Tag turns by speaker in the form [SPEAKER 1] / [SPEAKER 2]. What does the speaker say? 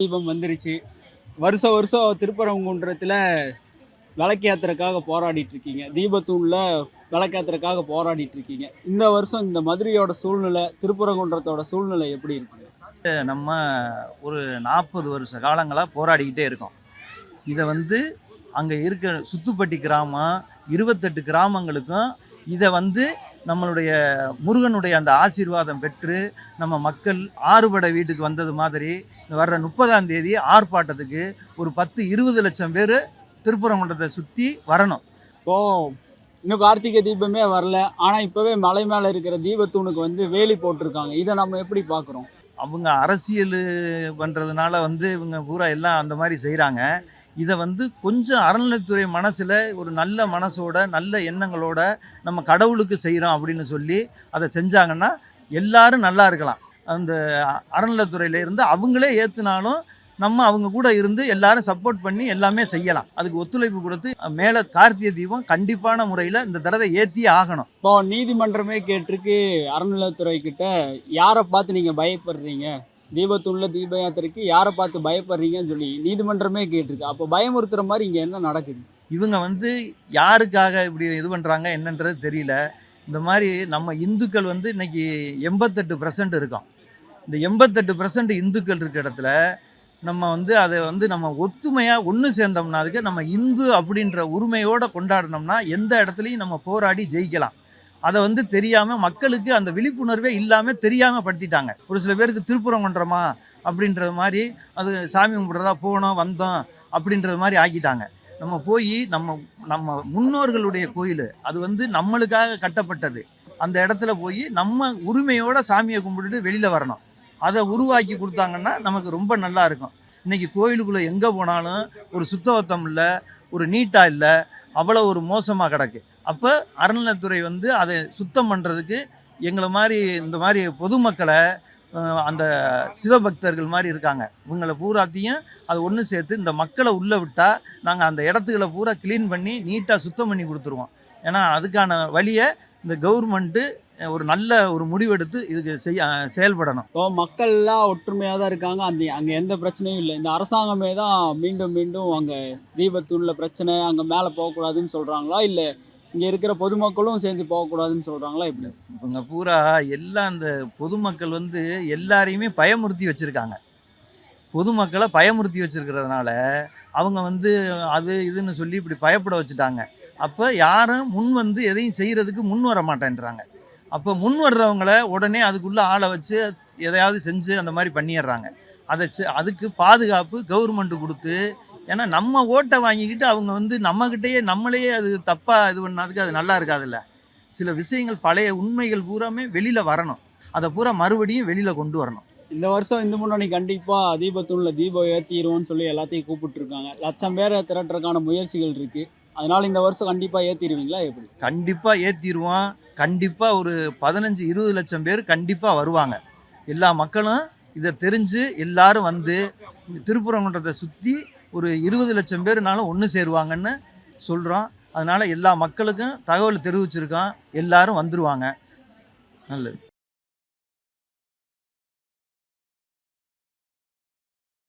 [SPEAKER 1] தீபம் வந்துருச்சு. வருஷம் வருஷம் திருப்பரங்குன்றத்தில் விளக்கேத்துறதுக்காக போராடிட்டு இருக்கீங்க. தீபத்தூணில் விளக்கேத்துறதுக்காக போராடிட்டு இருக்கீங்க. இந்த வருஷம் இந்த மதுரையோட சூழ்நிலை திருப்பரங்குன்றத்தோட சூழ்நிலை எப்படி இருக்குங்க
[SPEAKER 2] நம்ம ஒரு நாற்பது வருஷ காலங்களாக போராடிக்கிட்டே இருக்கோம். இதை வந்து அங்கே இருக்க சுத்துப்பட்டி கிராமம் இருபத்தெட்டு கிராமங்களுக்கும் இதை வந்து நம்மளுடைய முருகனுடைய அந்த ஆசீர்வாதம் பெற்று நம்ம மக்கள் ஆறுபடை வீட்டுக்கு வந்தது மாதிரி வர்ற முப்பதாம் தேதி ஆர்ப்பாட்டத்துக்கு ஒரு பத்து இருபது லட்சம் பேர் திருப்பரங்குன்றத்தை சுற்றி வரணும்.
[SPEAKER 1] இப்போ இன்னும் கார்த்திகை தீபமே வரல. ஆனால் இப்போவே மலை மேலே இருக்கிற தீபத்தூணுக்கு வந்து வேலி போட்டிருக்காங்க. இதை நம்ம எப்படி பார்க்குறோம்
[SPEAKER 2] அவங்க அரசியல் பண்ணுறதுனால வந்து இவங்க பூரா எல்லாம் அந்த மாதிரி செய்கிறாங்க இதை வந்து கொஞ்சம் அறநிலைத்துறை மனசில் ஒரு நல்ல மனசோட நல்ல எண்ணங்களோட நம்ம கடவுளுக்கு செய்கிறோம் அப்படின்னு சொல்லி அதை செஞ்சாங்கன்னா எல்லாரும் நல்லா இருக்கலாம். அந்த அறநிலைத்துறையில இருந்து அவங்களே ஏற்றுனாலும் நம்ம அவங்க கூட இருந்து எல்லாரும் சப்போர்ட் பண்ணி எல்லாமே செய்யலாம். அதுக்கு ஒத்துழைப்பு கொடுத்து மேலே கார்த்திகை தீபம் கண்டிப்பான முறையில் இந்த தடவை ஏற்றியே ஆகணும்.
[SPEAKER 1] இப்போ நீதிமன்றமே கேட்டிருக்கு அறநிலைத்துறை கிட்ட. யாரை பார்த்து நீங்கள் பயப்படுறீங்க? தீபத்தூணில் தீப யாத்திரைக்கு யாரை பார்த்து பயப்படுறீங்கன்னு சொல்லி நீதிமன்றமே கேட்டிருக்கு. அப்போ பயமுறுத்துற மாதிரி இங்கே என்ன நடக்குது?
[SPEAKER 2] இவங்க வந்து யாருக்காக இப்படி இது பண்ணுறாங்க என்னன்றது தெரியல. இந்த மாதிரி நம்ம இந்துக்கள் வந்து இன்னைக்கு எண்பத்தெட்டு பர்சன்ட் இருக்கோம். இந்த எண்பத்தெட்டு பர்சன்ட் இந்துக்கள் இருக்கிற இடத்துல நம்ம வந்து அதை வந்து நம்ம ஒத்துமையாக ஒன்று சேர்ந்தோம்னா அதுக்கு நம்ம இந்து அப்படின்ற உரிமையோடு கொண்டாடினோம்னா எந்த இடத்துலையும் நம்ம போராடி ஜெயிக்கலாம். அதை வந்து தெரியாமல் மக்களுக்கு அந்த விழிப்புணர்வே இல்லாமல் தெரியாமல் படுத்திட்டாங்க. ஒரு சில பேருக்கு திருப்புறம் திருப்புறங்குன்றமா அப்படின்றது மாதிரி அது சாமி கும்பிட்றதா போனோம் வந்தோம் அப்படின்றது மாதிரி ஆக்கிட்டாங்க. நம்ம போய் நம்ம நம்ம முன்னோர்களுடைய கோயில் அது வந்து நம்மளுக்காக கட்டப்பட்டது. அந்த இடத்துல போய் நம்ம உரிமையோட சாமியை கும்பிட்டுட்டு வெளியில் வரணும். அதை உருவாக்கி கொடுத்தாங்கன்னா நமக்கு ரொம்ப நல்லா இருக்கும். இன்றைக்கி கோயிலுக்குள்ளே எங்கே போனாலும் ஒரு சுத்தவத்தம் இல்லை ஒரு நீட்டாக இல்லை அவ்வளோ ஒரு மோசமாக கிடக்கு. அப்போ அறநிலைத்துறை வந்து அதை சுத்தம் பண்ணுறதுக்கு எங்களை மாதிரி இந்த மாதிரி பொதுமக்களை அந்த சிவபக்தர்கள் மாதிரி இருக்காங்க. இவங்களை பூராத்தையும் அது ஒன்று சேர்த்து இந்த மக்களை உள்ளே விட்டால் நாங்கள் அந்த இடத்துகளை பூரா க்ளீன் பண்ணி நீட்டாக சுத்தம் பண்ணி கொடுத்துருவோம். ஏன்னா அதுக்கான வழியை இந்த கவர்மெண்ட்டு ஒரு நல்ல ஒரு முடிவெடுத்து இதுக்கு செய்ய செயல்படணும்.
[SPEAKER 1] இப்போ மக்கள்லாம் ஒற்றுமையாக தான் இருக்காங்க. அந்த அங்கே எந்த பிரச்சனையும் இல்லை. இந்த அரசாங்கமே தான் மீண்டும் மீண்டும் அங்கே தீபத்தூணில் பிரச்சனை அங்கே மேலே போகக்கூடாதுன்னு சொல்கிறாங்களா இல்லை இங்கே இருக்கிற பொதுமக்களும் சேர்ந்து போகக்கூடாதுன்னு சொல்கிறாங்களா இப்படி
[SPEAKER 2] இவங்க பூரா எல்லாம் அந்த பொதுமக்கள் வந்து எல்லாரையுமே பயமுறுத்தி வச்சுருக்காங்க. பொதுமக்களை பயமுறுத்தி வச்சுருக்கிறதுனால அவங்க வந்து அது இதுன்னு சொல்லி இப்படி பயப்பட வச்சுட்டாங்க. அப்போ யாரும் முன் வந்து எதையும் செய்கிறதுக்கு முன் வர மாட்டேன்றாங்க. அப்போ முன் வர்றவங்கள உடனே அதுக்குள்ளே ஆளை வச்சு எதையாவது செஞ்சு அந்த மாதிரி பண்ணிடுறாங்க. அதை செ- அதுக்கு பாதுகாப்பு கவர்மெண்ட்டு கொடுத்து ஏன்னா நம்ம ஓட்டை வாங்கிக்கிட்டு அவங்க வந்து நம்மக்கிட்டேயே நம்மளையே அது தப்பாக இது பண்ணாதுக்கு அது நல்லா இருக்காதுல்ல. சில விஷயங்கள் பழைய உண்மைகள் பூராமே வெளியில் வரணும். அதை பூரா மறுபடியும் வெளியில் கொண்டு வரணும்.
[SPEAKER 1] இந்த வருஷம் இந்து முன்னணி கண்டிப்பாக தீபத்தூணில் தீபம் ஏற்றிடுவோம்னு சொல்லி எல்லாத்தையும் கூப்பிட்டுருக்காங்க. லட்சம் பேரை திரட்டுறதுக்கான முயற்சிகள் இருக்குது அதனால இந்த வருஷம் கண்டிப்பாக ஏற்றிடுவீங்களா எப்படி?
[SPEAKER 2] கண்டிப்பாக ஏற்றிடுவோம் கண்டிப்பாக ஒரு பதினஞ்சு இருபது லட்சம் பேர் கண்டிப்பாக வருவாங்க. எல்லா மக்களும் இதை தெரிஞ்சு எல்லாரும் வந்து திருப்புறங்குன்றத்தை சுற்றி ஒரு இருபது லட்சம் பேர்னாலும் ஒன்று சேருவாங்கன்னு சொல்கிறோம் அதனால் எல்லா மக்களுக்கும் தகவல் தெரிவிச்சிருக்கோம் எல்லாரும் வந்துடுவாங்க நல்லது.